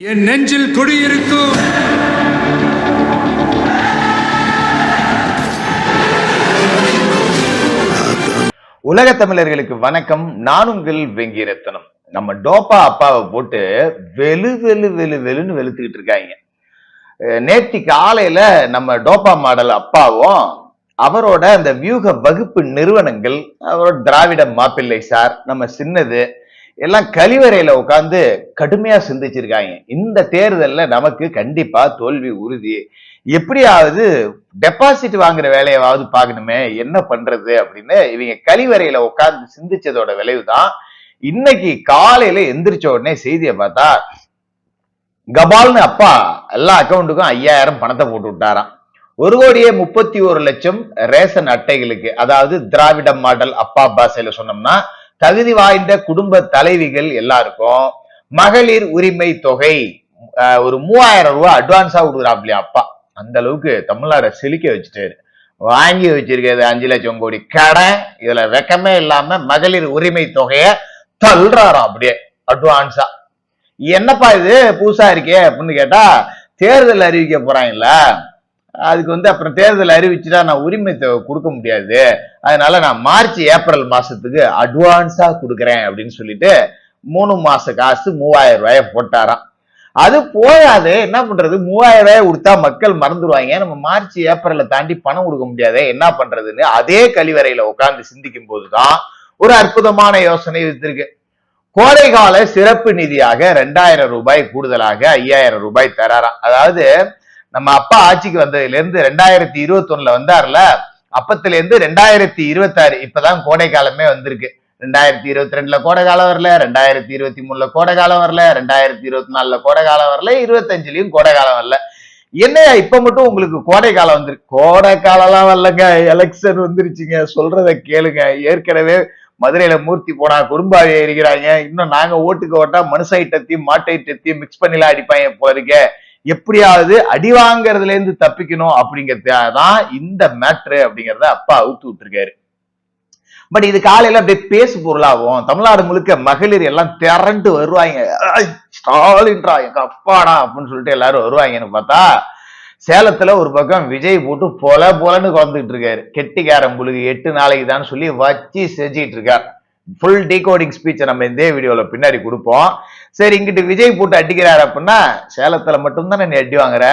என் நெஞ்சில் குடியிருக்கும் உலக தமிழர்களுக்கு வணக்கம். நான் உங்கள் வெங்கிரத்தனம். நம்ம டோப்பா அப்பாவை போட்டு வெளு வெளு வெளு வெளுன்னு வெளுத்துக்கிட்டு இருக்காங்க. நேற்று நேத்தி காலையில நம்ம டோப்பா மாடல் அப்பாவும் அவரோட அந்த வியூக வகுப்பு நிறுவனங்கள் அவரோட திராவிட மாப்பிள்ளை சார் நம்ம சின்னது எல்லாம் கழிவறையில உட்காந்து கடுமையா சிந்திச்சிருக்காங்க. இந்த தேர்தல்ல நமக்கு கண்டிப்பா தோல்வி உறுதி. எப்படியாவது டெபாசிட் வாங்குற வேலையாவது பார்க்கணுமே என்ன பண்றது அப்படின்னு இவங்க கழிவறையில உட்கார்ந்து சிந்திச்சதோட விளைவுதான் இன்னைக்கு காலையில எந்திரிச்ச உடனே செய்தியை பார்த்தா கபால்னு அப்பா எல்லா அக்கௌண்ட்டுக்கும் ஐயாயிரம் பணத்தை போட்டு விட்டாராம். ஒரு கோடியே முப்பத்தி ஒரு லட்சம் ரேஷன் அட்டைகளுக்கு அதாவது திராவிட மாடல் அப்பா பாசையில சொன்னோம்னா தகுதி வாய்ந்த குடும்ப தலைவிகள் எல்லாருக்கும் மகளிர் உரிமை தொகை ஒரு மூவாயிரம் ரூபாய் அட்வான்ஸா கொடுக்குறாப்லையா அப்பா. அந்த அளவுக்கு தமிழ்நாட செழிக்க வச்சுட்டாரு. வாங்கி வச்சிருக்கிறது அஞ்சு லட்சம் கோடி கடன் இதுல வெக்கமே இல்லாம மகளிர் உரிமை தொகைய தள்ளுறாராம் அப்படியே அட்வான்ஸா என்னப்பா இது? புதுசா இருக்கே அப்படின்னு கேட்டா தேர்தல் அறிவிக்க போறாங்கல்ல. அதுக்கு வந்து அப்புறம் தேர்தல் அறிவிச்சுட்டா நான் உரிமை கொடுக்க முடியாது. அதனால நான் மார்ச் ஏப்ரல் மாசத்துக்கு அட்வான்ஸா கொடுக்குறேன் அப்படின்னு சொல்லிட்டு மூணு மாச காசு மூவாயிரம் ரூபாய போட்டாராம். அது போயாது என்ன பண்றது? மூவாயிரம் ரூபாய் கொடுத்தா மக்கள் மறந்துடுவாங்க நம்ம மார்ச் ஏப்ரலில் தாண்டி பணம் கொடுக்க முடியாதே என்ன பண்றதுன்னு அதே கழிவறையில உட்கார்ந்து சிந்திக்கும் போதுதான் ஒரு அற்புதமான யோசனை வித்திருக்கு கோடைகால சிறப்பு நிதியாக ரெண்டாயிரம் ரூபாய் கூடுதலாக ஐயாயிரம் ரூபாய் தராராம். அதாவது நம்ம அப்பா ஆட்சிக்கு வந்ததுல இருந்து ரெண்டாயிரத்தி இருபத்தி ஒண்ணுல வந்தார்ல அப்பத்துல இருந்து ரெண்டாயிரத்தி இருபத்தாறு இப்பதான் கோடை காலமே வந்திருக்கு. ரெண்டாயிரத்தி இருபத்தி ரெண்டுல கோடை காலம் வரல ரெண்டாயிரத்தி இருபத்தி மூணுல கோடை காலம் வரல ரெண்டாயிரத்தி இருபத்தி நாலுல கோடை காலம் வரல இருபத்தஞ்சுலயும் கோடை காலம் வரல. என்னையா இப்ப மட்டும் உங்களுக்கு கோடை காலம் வந்துருக்கு? கோடை காலம்லாம் வரலங்க எலெக்ஷன் வந்துருச்சுங்க. சொல்றத கேளுங்க. ஏற்கனவே மதுரையில மூர்த்தி போனா குறும்பாவி இருக்கிறாங்க இன்னும் நாங்க ஓட்டுக்கு ஓட்டா மனுஷ ஐட்டத்தையும் மாட்டை ஐட்டத்தையும் மிக்ஸ் பண்ணிலாம் அடிப்பாங்க போல எப்படியாவது அடி வாங்குறதுல இருந்து தப்பிக்கணும் அப்படிங்கறதுதான் இந்த மேட்ரு அப்படிங்கிறத அப்பா அவுத்து விட்டுருக்காரு. பட் இது காலையில அப்படியே பேசு பொருளாகும். தமிழ்நாடு முழுக்க மகளிர் எல்லாம் திரண்டு வருவாங்க. ஸ்டாலின்றா எங்க அப்பாடா அப்படின்னு சொல்லிட்டு எல்லாரும் வருவாங்கன்னு பார்த்தா சேலத்துல ஒரு பக்கம் விஜய் போட்டு பொல பொலன்னு குழந்துட்டு இருக்காரு. கெட்டிக்காரன் புழுகு எட்டு நாளைக்கு தான் சொல்லி வச்சு செஞ்சிட்டு இருக்கார் ஃபுல் டீகோடிங் ஸ்பீச்சை நம்ம இந்த வீடியோவில் பின்னாடி கொடுப்போம். சரி இங்கிட்டு விஜய் போட்டு அடிக்கிறாரு அப்படின்னா சேலத்தில் மட்டும்தானே நீ அடி வாங்குற?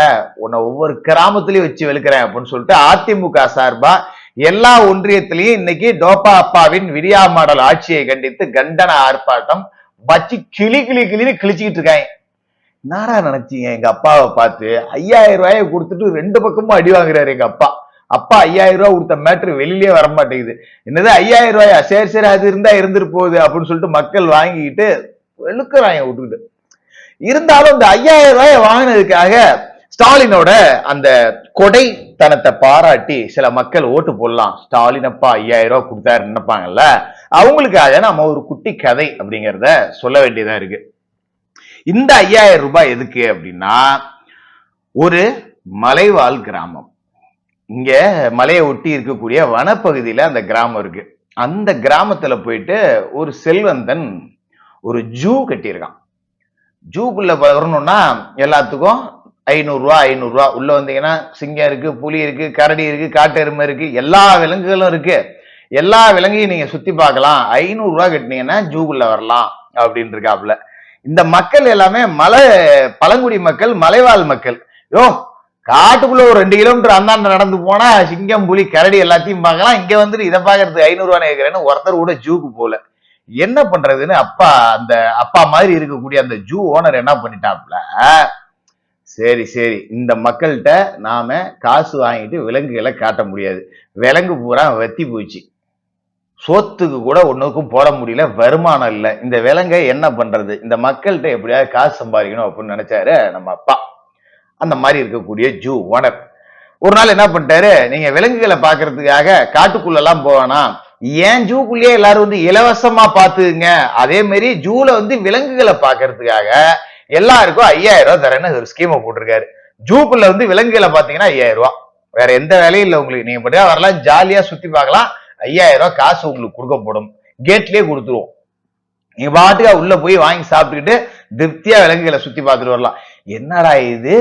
உன்னை ஒவ்வொரு கிராமத்துலயும் வச்சு வெளுக்கிறேன் அப்படின்னு சொல்லிட்டு அதிமுக சார்பாக எல்லா ஒன்றியத்திலையும் இன்னைக்கு டோபா அப்பாவின் விடியா மாடல் ஆட்சியை கண்டித்து கண்டன ஆர்ப்பாட்டம் வச்சு கிளி கிளி கிளின்னு கிழிச்சுக்கிட்டு இருக்காங்க. நாடா நினைச்சீங்க? எங்க அப்பாவை பார்த்து ஐயாயிரம் ரூபாயை கொடுத்துட்டு ரெண்டு பக்கமும் அடி வாங்குறாரு எங்க அப்பா. அப்பா ஐயாயிரம் ரூபாய் கொடுத்த மேட்ரு வெளியிலே வர மாட்டேங்குது என்னது ஐயாயிரம் ரூபாயா? சரி சரி அது இருந்தா இருந்துட்டு போகுது அப்படின்னு சொல்லிட்டு மக்கள் வாங்கிக்கிட்டு வெளுக்கிறாங்க விட்டுக்கிட்டு. இருந்தாலும் இந்த ஐயாயிரம் ரூபாயை வாங்கினதுக்காக ஸ்டாலினோட அந்த கொடை தனத்தை பாராட்டி சில மக்கள் ஓட்டு போடலாம். ஸ்டாலின் அப்பா ஐயாயிரம் ரூபாய் கொடுத்தாரு நினைப்பாங்கல்ல? அவங்களுக்காக நம்ம ஒரு குட்டி கதை அப்படிங்கிறத சொல்ல வேண்டியதா இருக்கு. இந்த ஐயாயிரம் ரூபாய் எதுக்கு அப்படின்னா ஒரு மலைவாழ் கிராமம். இங்க மலையை ஒட்டி இருக்கக்கூடிய வனப்பகுதியில அந்த கிராமம் இருக்கு. அந்த கிராமத்துல போயிட்டு ஒரு செல்வந்தன் ஒரு ஜூ கட்டியிருக்கான். ஜூக்குள்ள வரணும்னா எல்லாத்துக்கும் ஐநூறுரூவா ஐநூறுரூவா உள்ள வந்தீங்கன்னா சிங்கம் இருக்கு புலி இருக்கு கரடி இருக்கு காட்டெருமை இருக்கு. எல்லா விலங்குகளும் இருக்கு. எல்லா விலங்கையும் நீங்க சுத்தி பார்க்கலாம். ஐநூறுரூவா கட்டினீங்கன்னா ஜூக்குள்ள வரலாம் அப்படின்னு இருக்காப்புல. இந்த மக்கள் எல்லாமே மலை பழங்குடி மக்கள் மலைவாழ் மக்கள். யோ காட்டுக்குள்ள ஒரு ரெண்டு கிலோமீட்டர் அந்தாண்ட நடந்து போனா சிங்கம் புலி கரடி எல்லாத்தையும் பார்க்கலாம். இங்க வந்துட்டு இதை பார்க்கறதுக்கு ஐநூறு ரூபாய் கேட்கிறேன்னு ஒருத்தர் கூட ஜூக்கு போல. என்ன பண்றதுன்னு அப்பா அந்த அப்பா மாதிரி இருக்கக்கூடிய அந்த ஜூ ஓனர் என்ன பண்ணிட்டாப்ல சரி சரி. இந்த மக்கள்கிட்ட நாம காசு வாங்கிட்டு விலங்குகளை காட்ட முடியாது. விலங்கு பூரா வெத்தி போச்சு. சொத்துக்கு கூட ஒன்றுக்கும் போட முடியல வருமானம் இல்லை. இந்த விலங்கை என்ன பண்றது? இந்த மக்கள்கிட்ட எப்படியாவது காசு சம்பாதிக்கணும் அப்படின்னு நினைச்சாரு நம்ம அப்பா. அந்த மாதிரி இருக்கக்கூடிய ஜூ ஓனர் ஒரு நாள் என்ன பண்ணிட்டாரு? நீங்க விலங்குகளை பாக்குறதுக்காக காட்டுக்குள்ளெல்லாம் போவேனா? ஏன் ஜூக்குள்ளேயே எல்லாரும் வந்து இலவசமா பாத்துங்க அதே மாதிரி ஜூல வந்து விலங்குகளை பாக்குறதுக்காக எல்லாருக்கும் ஐயாயிரம் ரூபாய் தரேன்னு ஒரு ஸ்கீமை போட்டிருக்காரு. ஜூக்குள்ள வந்து விலங்குகளை பாத்தீங்கன்னா ஐயாயிரம் ரூபாய். வேற எந்த வேலையும் இல்லை உங்களுக்கு. நீங்க மட்டும் வரலாம் ஜாலியா சுத்தி பார்க்கலாம். ஐயாயிரம் ரூபாய் காசு உங்களுக்கு கொடுக்கப்படும். கேட்லயே கொடுத்துருவோம். நீங்க பாட்டுக்கா உள்ள போய் வாங்கி சாப்பிட்டுக்கிட்டு திருப்தியா விலங்குகளை சுத்தி பார்த்துட்டு வரலாம். என்னடா இது?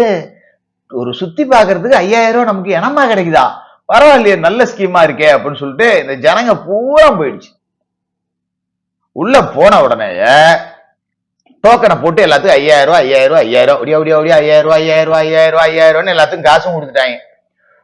ஒரு சுத்தி பாக்குறதுக்கு ஐயாயிரம் ரூபாய் நமக்கு இனமா கிடைக்குதா? பரவாயில்லையே நல்ல ஸ்கீமா இருக்கே அப்படின்னு சொல்லிட்டு இந்த ஜனங்க பூரா போயிடுச்சு. உள்ள போன உடனே டோக்கனை போட்டு எல்லாத்துக்கும் ஐயாயிரம் ரூபாய் ஐயாயிரம் ரூபாய் ஐயாயிரம் ஒடியா ஒடியா ஒடியா ஐயாயிரம் ரூபாய் ஐயாயிரம் ரூபாய் ஐயாயிரம் ரூபாய் ஐயாயிரம் ரூபாய் எல்லாத்துக்கும் காசும் கொடுத்துட்டாங்க.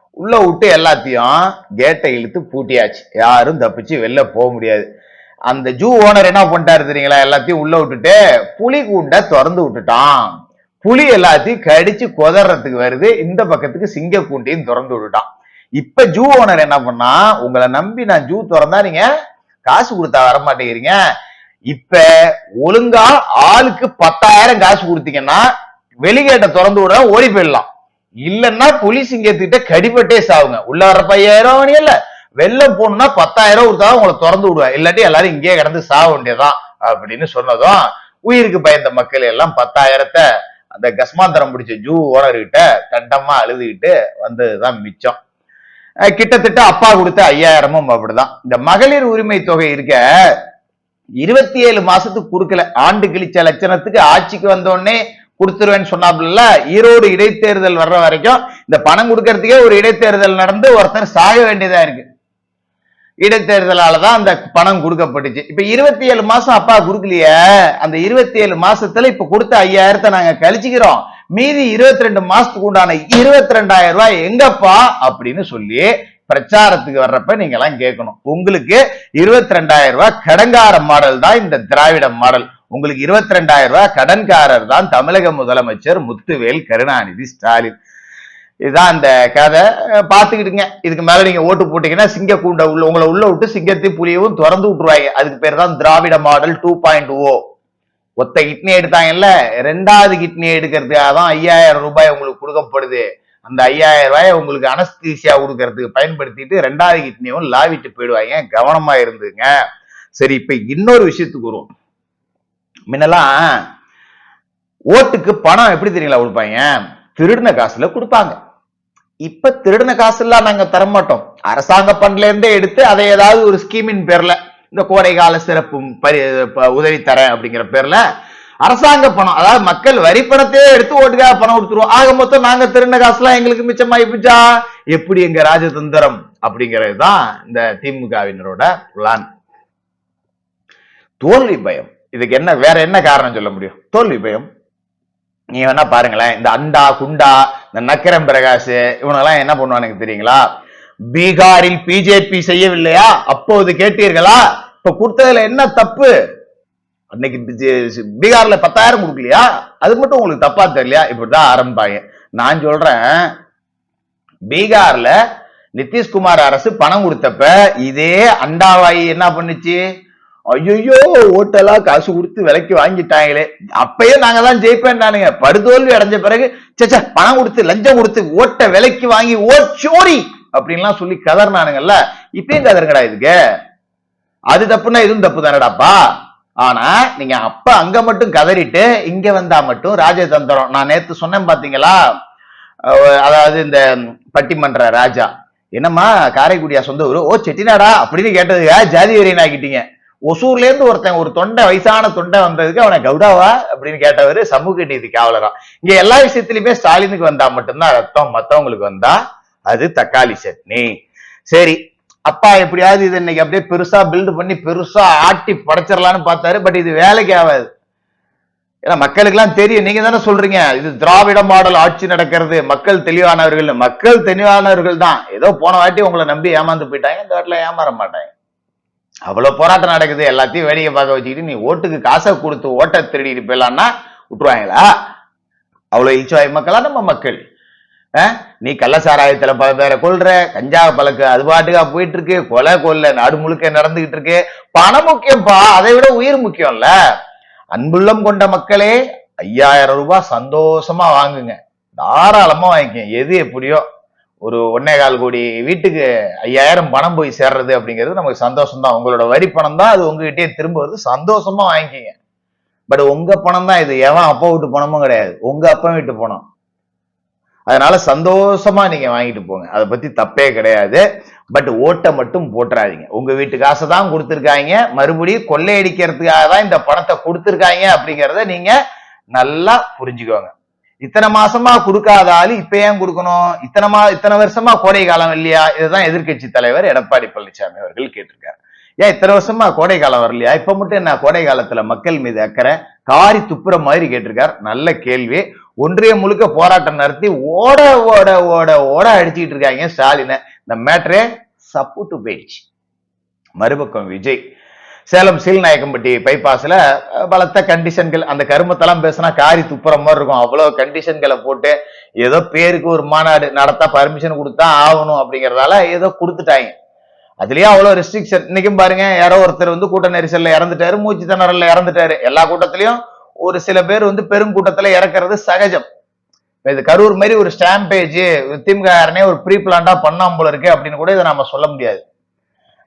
உள்ள விட்டு எல்லாத்தையும் கேட்டை இழுத்து பூட்டியாச்சு. யாரும் தப்பிச்சு வெளில போக முடியாது. அந்த ஜூ ஓனர் என்ன பண்ணிட்டாரு தெரியுங்களா? எல்லாத்தையும் உள்ள விட்டுட்டு புலி கூண்டை திறந்து விட்டுட்டான். புலி எல்லாத்தையும் கடிச்சு கொதறதுக்கு வருது. இந்த பக்கத்துக்கு சிங்க கூண்டையும் திறந்து விட்டுட்டான். இப்ப ஜூ ஓனர் என்ன பண்ணா உங்களை நம்பி நான் ஜூ திறந்தா நீங்க காசு கொடுத்தா வர மாட்டேங்கிறீங்க இப்ப ஒழுங்கா ஆளுக்கு பத்தாயிரம் காசு கொடுத்தீங்கன்னா வெளிகேட்டை திறந்து விட ஓடி போயிடலாம். இல்லைன்னா புலி சிங்கத்துக்கிட்ட கடிபட்டே சாவுங்க. உள்ள வர்றப்ப ஐயாயிரம் இல்ல. வெளில போகணும்னா பத்தாயிரம் கொடுத்தா உங்களை திறந்து விடுவேன் இல்லாட்டி எல்லாரும் இங்கேயே கிடந்து சாக வேண்டியதான் அப்படின்னு சொன்னதும் உயிருக்கு பயந்த மக்கள் எல்லாம் பத்தாயிரத்தை அந்த கஸ்மாந்தரம் பிடிச்ச ஜூ ஓனர்கிட்ட தண்டமா அழுதுகிட்டு வந்ததுதான் மிச்சம். கிட்டத்தட்ட அப்பா கொடுத்த ஐயாயிரமும் அப்படிதான். இந்த மகளிர் உரிமை தொகை இருக்க இருபத்தி ஏழு மாசத்துக்கு கொடுக்கல. ஆண்டு கிழிச்ச லட்சணத்துக்கு ஆட்சிக்கு வந்த உடனே கொடுத்துருவேன்னு சொன்னாப்புல ஈரோடு இடைத்தேர்தல் வர்ற வரைக்கும் இந்த பணம் கொடுக்கறதுக்கே ஒரு இடைத்தேர்தல் நடந்து ஒருத்தர் சாக வேண்டியதா இருக்கு. இடைத்தேர்தலால தான் அந்த பணம் கொடுக்கப்பட்டுச்சு. இப்ப இருபத்தி ஏழு மாசம் அப்பா கொடுக்கலையே. அந்த இருபத்தி ஏழு மாசத்துல இப்ப கொடுத்த ஐயாயிரத்தை நாங்க கழிச்சுக்கிறோம். மீதி இருபத்தி ரெண்டு மாசத்துக்கு உண்டான இருபத்தி ரெண்டாயிரம் ரூபாய் எங்கப்பா அப்படின்னு சொல்லி பிரச்சாரத்துக்கு வர்றப்ப நீங்க எல்லாம் கேட்கணும். உங்களுக்கு இருபத்தி ரெண்டாயிரம் ரூபாய் கடங்கார மாடல் தான் இந்த திராவிட மாடல். உங்களுக்கு இருபத்தி ரெண்டாயிரம் ரூபாய் கடன்காரர் தான் தமிழக முதலமைச்சர் முத்துவேல் கருணாநிதி ஸ்டாலின். இதுதான் அந்த கதை. பார்த்துக்கிட்டுங்க இதுக்கு மேலே நீங்கள் ஓட்டு போட்டீங்கன்னா சிங்க கூண்டை உள்ள உங்களை உள்ள விட்டு சிங்கத்தை புலியவும் திறந்து விட்டுருவாங்க. அதுக்கு பேர் தான் Dravida model two point O ஒத்த கிட்னி எடுத்தாங்கல்ல? ரெண்டாவது கிட்னி எடுக்கிறதுக்காக தான் ஐயாயிரம் ரூபாய் உங்களுக்கு கொடுக்கப்படுது. அந்த ஐயாயிரம் ரூபாயை உங்களுக்கு அனஸ்தீசியா கொடுக்கறதுக்கு பயன்படுத்திட்டு ரெண்டாவது கிட்னியும் லாவிட்டு போயிடுவாங்க. கவனமா இருந்துங்க. சரி இப்ப இன்னொரு விஷயத்துக்கு வரும் முன்னெல்லாம் ஓட்டுக்கு பணம் எப்படி தெரியுங்களா கொடுப்பாங்க? திருடின காசுல கொடுப்பாங்க. இப்ப திருடின காசு எல்லாம் நாங்க தர மாட்டோம். அரசாங்க பண்ட்ல இருந்தே எடுத்து அதை ஏதாவது ஒரு ஸ்கீமின் பேர்ல இந்த கோடை கால சிறப்பு பரி ப- உதவி தரேன் அப்படிங்கிற பேர்ல அரசாங்க பணம் அதாவது மக்கள் வரி பணத்தையே எடுத்து ஓட்டுக்காக பணம் கொடுத்துருவோம். ஆக மொத்தம் நாங்க திருடின காசுலாம் எங்களுக்கு மிச்சமாயி போச்சா? எப்படி எங்க ராஜதந்திரம் அப்படிங்கிறது தான் இந்த திமுகவினரோட பிளான் தோல்வி பயம். இதுக்கு என்ன வேற என்ன காரணம் சொல்ல முடியும்? தோல்வி பயம். நீங்க வேணா பாருங்களேன். இந்த அண்டா குண்டா இந்த நக்கரம் பிரகாஷ் இவனெல்லாம் என்ன பண்ணுவானுங்க தெரியுங்களா? பீகாரில் பிஜேபி செய்யவில்லையா? அப்போது கேட்டீர்களா? இப்ப கொடுத்ததுல என்ன தப்பு? அன்னைக்கு பீகார்ல பத்தாயிரம் கொடுக்கலையா? அது மட்டும் உங்களுக்கு தப்பா தெரியலையா? இப்படிதான் ஆரம்பிப்பாங்க. நான் சொல்றேன் பீகார்ல நிதிஷ்குமார் அரசு பணம் கொடுத்தப்ப இதே அண்டாவாயி என்ன பண்ணுச்சு? ஐயோ ஓட்டெல்லாம் காசு கொடுத்து விலைக்கு வாங்கிட்டாங்களே. அப்பயே நாங்க தான் ஜெயிப்பேன்டானுங்க படுதோல்வி அடைஞ்ச பிறகு சச்சா பணம் கொடுத்து லஞ்சம் கொடுத்து ஓட்ட விலைக்கு வாங்கி ஓ சோரி அப்படின்லாம் சொல்லி கதறினானுங்கல்ல இப்பயும் கதறுங்கடா இதுக்கு? அது தப்புன்னா இதுவும் தப்பு தானடாப்பா ஆனா நீங்க அப்ப அங்க மட்டும் கதறிட்டு இங்க வந்தா மட்டும் ராஜதந்திரம். நான் நேத்து சொன்னேன் பாத்தீங்களா? அதாவது இந்த பட்டிமன்ற ராஜா. என்னம்மா காரைக்குடியா சொந்த ஊரு? ஓ செட்டிநாடா? அப்படின்னு கேட்டதுக்கா ஜாதி வெறியன் ஆகிட்டீங்க ஒசூர்ல இருந்து ஒருத்தன் ஒரு தொண்டை வயசான தொண்டை வந்ததுக்கு அவனை கவுடாவா அப்படின்னு கேட்டவர் சமூக நீதி காவலரா இங்க எல்லா விஷயத்திலுமே ஸ்டாலினுக்கு வந்தா மட்டும்தான் ரத்தம் மத்தவங்களுக்கு வந்தா அது தக்காளி சட்னி. சரி அப்பா எப்படியாவது இது இன்னைக்கு அப்படியே பெருசா பில்டு பண்ணி பெருசா ஆட்டி படைச்சிடலாம்னு பார்த்தாரு. பட் இது வேலைக்கு ஆகாது. ஏன்னா மக்களுக்கு எல்லாம் தெரியும். நீங்க தானே சொல்றீங்க. இது திராவிட மாடல் ஆட்சி நடக்கிறது. மக்கள் தெளிவானவர்கள் மக்கள் தெளிவானவர்கள் தான். ஏதோ போன வாட்டி உங்களை நம்பி ஏமாந்து போயிட்டாங்க. இந்த வாட்டில ஏமாற மாட்டாங்க. அவ்வளவு போராட்டம் நடக்குது எல்லாத்தையும் வேடிக்கை பார்க்க வச்சுக்கிட்டு நீ ஓட்டுக்கு காசை கொடுத்து ஓட்டை திருடிட்டு போயிடலான்னா விட்டுருவாங்களா? அவ்வளவு இல்ச்சுவாய் மக்களா நம்ம மக்கள். நீ கள்ள சாராயத்துல பல பேரை கொள்ற கஞ்சா பழக்க அது பாட்டுக்கா போயிட்டு இருக்கு கொலை கொல்ல நாடு முழுக்க நடந்துகிட்டு இருக்கு பணம் முக்கியம்ப்பா அதை விட உயிர் முக்கியம்ல. அன்புள்ளம் கொண்ட மக்களே ஐயாயிரம் ரூபாய் சந்தோஷமா வாங்குங்க. தாராளமா வாங்கிக்கங்க. எது எப்படியோ. ஒரு ஒன்னே கால் கோடி வீட்டுக்கு ஐயாயிரம் பணம் போய் சேர்றது அப்படிங்கிறது நமக்கு சந்தோஷம் தான் உங்களோட வரி பணம் தான் அது உங்ககிட்டயே திரும்ப வருது சந்தோஷமா வாங்கிக்கிங்க. பட் உங்க பணம் தான் இது. எவன் அப்பா வீட்டு பணமும் கிடையாது. உங்க அப்பா வீட்டு பணம். அதனால சந்தோஷமா நீங்க வாங்கிட்டு போங்க. அதை பத்தி தப்பே கிடையாது. பட் ஓட்டை மட்டும் போட்டுறாதீங்க. உங்க வீட்டு காசை தான் கொடுத்துருக்காங்க. மறுபடியும் கொள்ளையடிக்கிறதுக்காக தான் இந்த பணத்தை கொடுத்துருக்காங்க அப்படிங்கிறத நீங்க நல்லா புரிஞ்சுக்கோங்க. இத்தனை மாசமா கொடுக்காத ஆளு இப்ப ஏன் கொடுக்கணும்? இத்தனை மா இத்தனை வருஷமா கோடை காலம் இல்லையா? இதுதான் எதிர்க்கட்சி தலைவர் எடப்பாடி பழனிசாமி அவர்கள் கேட்டிருக்காரு. ஏன் இத்தனை வருஷமா கோடை காலம் வரலையா? இப்ப மட்டும் என்ன கோடை காலத்துல மக்கள் மீது அக்கறை காரி துப்புற மாதிரி கேட்டிருக்கார். நல்ல கேள்வி. ஒன்றிய முழுக்க போராட்டம் நடத்தி ஓட ஓட ஓட ஓட அடிச்சுக்கிட்டு இருக்காங்க ஸ்டாலினை. இந்த மேட்ரே சப்புட்டு போயிடுச்சு மறுபக்கம் விஜய். சேலம் சீல்நாயக்கம்பட்டி பைபாஸ்ல பலத்த கண்டிஷன்கள் அந்த கருமத்தெல்லாம் பேசினா காரி துப்புற மாதிரி இருக்கும். அவ்வளவு கண்டிஷன்களை போட்டு ஏதோ பேருக்கு ஒரு மாநாடு நடத்த பர்மிஷன் கொடுத்தா ஆகணும் அப்படிங்கறதால ஏதோ கொடுத்துட்டாங்க. அதுலயே அவ்வளவு ரெஸ்ட்ரிக்ஷன் இன்னைக்கும் பாருங்க யாரோ ஒருத்தர் வந்து கூட்ட நெரிசல்ல இறந்துட்டாரு மூச்சு திணறல்ல இறந்துட்டாரு. எல்லா கூட்டத்திலயும் ஒரு சில பேர் வந்து பெருங்கூட்டத்துல இறக்குறது சகஜம். இது கரூர் மாதிரி ஒரு ஸ்டாம்பேஜ் திமுக ஒரு ப்ரீ பிளான்டா பண்ணாம போல இருக்கு அப்படின்னு கூட இதை நாம சொல்ல முடியாது.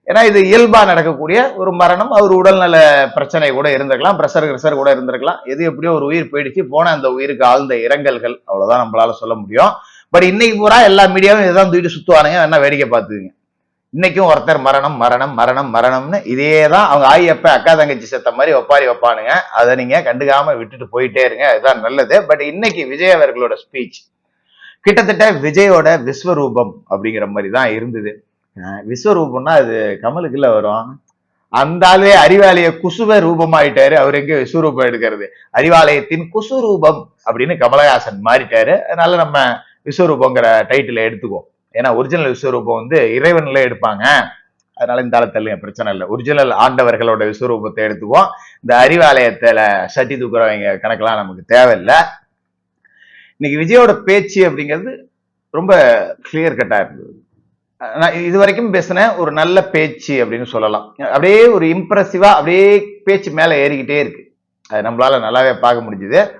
ஏன்னா இது இயல்பா நடக்கக்கூடிய ஒரு மரணம். அவர் உடல்நல பிரச்சனை கூட இருந்திருக்கலாம். பிரஷர் கிரஷர் கூட இருந்திருக்கலாம். எது எப்படியோ ஒரு உயிர் போயிடுச்சு. போன அந்த உயிருக்கு ஆழ்ந்த இரங்கல்கள். அவ்வளவுதான் நம்மளால சொல்ல முடியும். பட் இன்னைக்கு பூரா எல்லா மீடியாவும் இதான் தூக்கிட்டு சுத்துவானுங்க. என்ன வேடிக்கை பார்த்துக்குங்க. இன்னைக்கும் ஒருத்தர் மரணம் மரணம் மரணம் மரணம்னு இதே தான் அவங்க ஆயி அக்கா தங்கச்சி செத்த மாதிரி ஒப்பாரி வைப்பானுங்க. அதை நீங்க கண்டுக்காம விட்டுட்டு போயிட்டே இருங்க. அதுதான் நல்லது. பட் இன்னைக்கு விஜய் அவர்களோட ஸ்பீச் கிட்டத்தட்ட விஜயோட விஸ்வரூபம் அப்படிங்கிற மாதிரி தான் இருந்தது. விஸ்வரூபம்னா அது கமலுக்குள்ள வரும். அந்த ஆளே அறிவாலய குசுவ ரூபமாயிட்டாரு. அவர் எங்க விஸ்வரூபம் எடுக்கிறது? அறிவாலயத்தின் குசுரூபம் அப்படின்னு கமலஹாசன் மாறிட்டாரு. அதனால நம்ம விஸ்வரூபங்கிற டைட்டில் எடுத்துக்குவோம். ஏன்னா ஒரிஜினல் விஸ்வரூபம் வந்து இறைவன்ல எடுப்பாங்க. அதனால இந்த ஆளத்தில் பிரச்சனை இல்லை. ஒரிஜினல் ஆண்டவர்களோட விஸ்வரூபத்தை எடுத்துக்குவோம். இந்த அறிவாலயத்துல சட்டி தூக்குறவங்க கணக்கெல்லாம் நமக்கு தேவையில்லை. இன்னைக்கு விஜயோட பேச்சு அப்படிங்கிறது ரொம்ப கிளியர் கட்டாக இருந்தது. நான் இது வரைக்கும் பேசின ஒரு நல்ல பேச்சு அப்படின்னு சொல்லலாம். அப்படியே ஒரு இம்ப்ரெசிவா அப்படியே பேச்சு மேல ஏறிக்கிட்டே இருக்கு. அது நம்மளால நல்லாவே பார்க்க முடிஞ்சுது.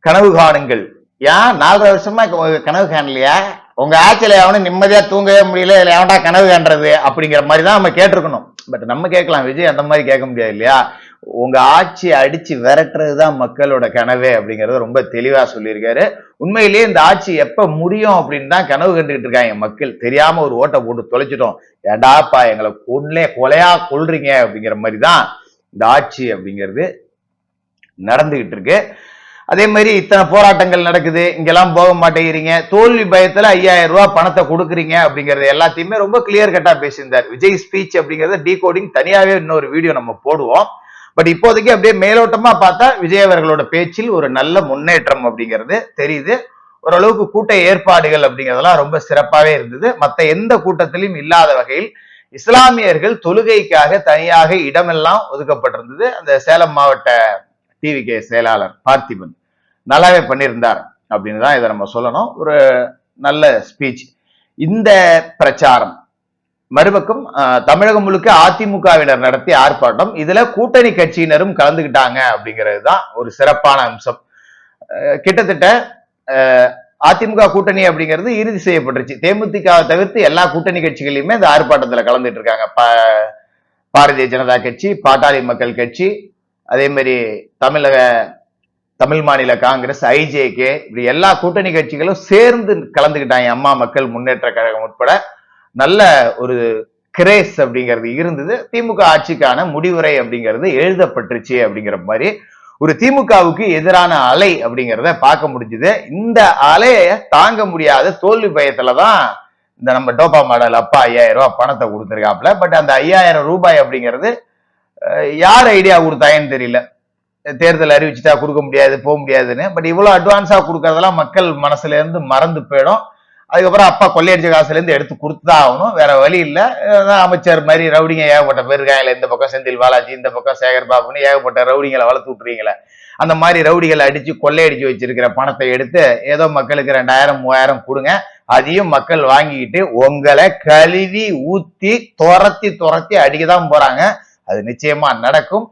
கனவு காணுங்கள். ஏன்? நாலரை வருஷமா கனவு காணலையா? உங்க ஆட்சியில் எவனும் நிம்மதியா தூங்கவே முடியல. இல்லை எவன்டா கனவு காண்றது? அப்படிங்கிற மாதிரி தான் நம்ம கேட்டிருக்கணும். பட் நம்ம கேட்கலாம். விஜய் அந்த மாதிரி கேட்க முடியாது இல்லையா? உங்க ஆட்சி அடிச்சு விரட்டுறது தான் மக்களோட கனவே அப்படிங்கறத ரொம்ப தெளிவா சொல்லியிருக்காரு. உண்மையிலேயே இந்த ஆட்சி எப்ப முடியும் அப்படின்னு தான் கனவு கண்டுகிட்டு இருக்காங்க மக்கள். தெரியாம ஒரு ஓட்டை போட்டு தொலைச்சிட்டோம். ஏண்டாப்பா எங்களை கொள்ளே கொலையா கொள்றீங்க அப்படிங்கிற மாதிரி தான் இந்த ஆட்சி அப்படிங்கிறது நடந்துகிட்டு இருக்கு. அதே மாதிரி இத்தனை போராட்டங்கள் நடக்குது. இங்கெல்லாம் போக மாட்டேங்கிறீங்க. தோல்வி பயத்துல ஐயாயிரம் ரூபாய் பணத்தை கொடுக்குறீங்க அப்படிங்கறது எல்லாத்தையுமே ரொம்ப கிளியர் கட்டா பேசியிருந்தார். விஜய் ஸ்பீச் அப்படிங்கறத டீகோடிங் தனியாவே இன்னொரு வீடியோ நம்ம போடுவோம். பட் இப்போதைக்கு அப்படியே மேலோட்டமா பார்த்தா விஜய் அவர்களோட பேச்சில் ஒரு நல்ல முன்னேற்றம் அப்படிங்கிறது தெரியுது. ஓரளவுக்கு கூட்ட ஏற்பாடுகள் அப்படிங்கிறதெல்லாம் ரொம்ப சிறப்பாகவே இருந்தது. மற்ற எந்த கூட்டத்திலும் இல்லாத வகையில் இஸ்லாமியர்கள் தொழுகைக்காக தனியாக இடமெல்லாம் ஒதுக்கப்பட்டிருந்தது. அந்த சேலம் மாவட்ட டிவிகே செயலாளர் பார்த்திபன் நல்லாவே பண்ணியிருந்தார் அப்படின்னு தான் இதை நம்ம சொல்லணும். ஒரு நல்ல ஸ்பீச் இந்த பிரச்சாரம் மறுபக்கம் அஹ், தமிழகம் முழுக்க அதிமுகவினர் நடத்திய ஆர்ப்பாட்டம். இதுல கூட்டணி கட்சியினரும் கலந்துக்கிட்டாங்க அப்படிங்கிறது தான் ஒரு சிறப்பான அம்சம். கிட்டத்தட்ட அதிமுக கூட்டணி அப்படிங்கிறது இறுதி செய்யப்பட்டுருச்சு. தேமுதிகவை தவிர்த்து எல்லா கூட்டணி கட்சிகளையுமே இந்த ஆர்ப்பாட்டத்துல கலந்துட்டு இருக்காங்க. பா- பாரதிய ஜனதா கட்சி பாட்டாளி மக்கள் கட்சி அதே மாதிரி தமிழக தமிழ் மாநில காங்கிரஸ் ஐஜேகே இப்படி எல்லா கூட்டணி கட்சிகளும் சேர்ந்து கலந்துக்கிட்டாங்க அம்மா மக்கள் முன்னேற்ற கழகம் உட்பட நல்ல ஒரு கிரேஸ் அப்படிங்கிறது இருந்தது. திமுக ஆட்சிக்கான முடிவுரை அப்படிங்கிறது எழுதப்பட்டுருச்சு அப்படிங்கிற மாதிரி ஒரு திமுகவுக்கு எதிரான அலை அப்படிங்கிறத பார்க்க முடிஞ்சுது. இந்த அலையை தாங்க முடியாத தோல்வி பயத்துல தான் இந்த நம்ம டோபா மாடல் அப்பா ஐயாயிரம் ரூபாய் பணத்தை கொடுத்துருக்காப்ல பட் அந்த ஐயாயிரம் ரூபாய் அப்படிங்கிறது யார் ஐடியா கொடுத்தாங்கன்னு தெரியல. தேர்தல் அறிவிச்சுட்டா கொடுக்க முடியாது போக முடியாதுன்னு. பட் இவ்வளோ அட்வான்ஸாக கொடுக்கறதெல்லாம் மக்கள் மனசுல இருந்து மறந்து போயிடும். அதுக்கப்புறம் அப்பா கொள்ளையடிச்ச காசுல இருந்து எடுத்து கொடுத்துதான் ஆகணும் வேற வழி இல்ல. அமைச்சர் மாதிரி ரவுடிங்க ஏகப்பட்ட பேர் இருக்காங்களே இந்த பக்கம் செந்தில் பாலாஜி இந்த பக்கம் சேகர் பாபுன்னு ஏகப்பட்ட ரவுடிங்களை வளர்த்து விட்டுறீங்களே அந்த மாதிரி ரவுடிகளை அடிச்சு கொள்ளையடிச்சு வச்சிருக்கிற பணத்தை எடுத்து ஏதோ மக்களுக்கு ரெண்டாயிரம் மூவாயிரம் கொடுங்க. அதையும் மக்கள் வாங்கிக்கிட்டு உங்களை கழுவி ஊத்தி துரத்தி துரத்தி அடிக்கதான் போறாங்க. அது நிச்சயமா நடக்கும்.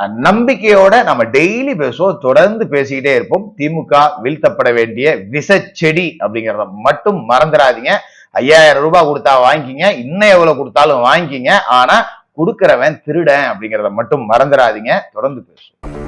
நம்பிக்கையோட நம்ம டெய்லி பேசுவோம். தொடர்ந்து பேசிக்கிட்டே இருப்போம். திமுக வீழ்த்தப்பட வேண்டிய விஷச்செடி அப்படிங்கிறத மட்டும் மறந்துடாதீங்க. ஐயாயிரம் ரூபாய் கொடுத்தா வாங்கிக்கிங்க. இன்னும் எவ்வளவு கொடுத்தாலும் வாங்கிக்கிங்க. ஆனா கொடுக்கறவன் திருடன் அப்படிங்கிறத மட்டும் மறந்துடாதீங்க. தொடர்ந்து பேசுவோம்.